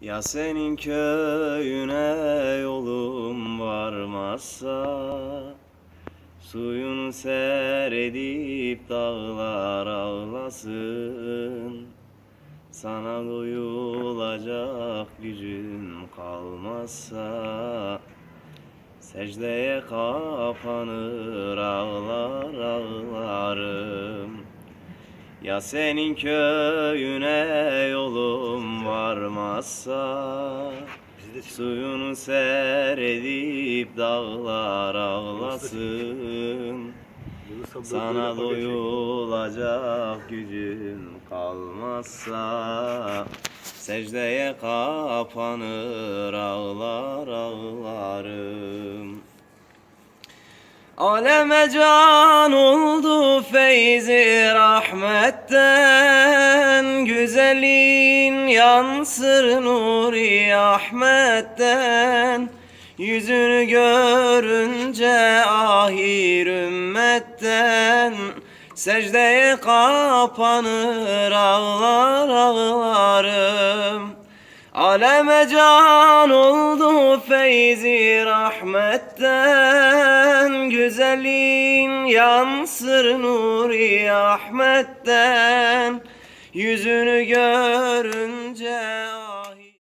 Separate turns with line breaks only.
Ya senin köyüne yolum varmazsa Suyunu seyredip dağlar ağlasın. Sana doyulacak gücüm kalmazsa Secdeye kapanır ağlar ağlarım. Ya senin köyüne varmazsa Suyunu seyredip dağlar ağlasın. Sana doyulacak gücüm kalmazsa Secdeye kapanır ağlar ağlarım Aleme can oldu feyzi rahmetten. Güzelliğin yansır nuri Ahmet'ten. Yüzünü görünce ahir ümmetten. Secdeye kapanır ağlar ağlarım Aleme can oldu feyzi rahmetten Güzelliğin yansır nuri Ahmet'ten. Yüzünü görünce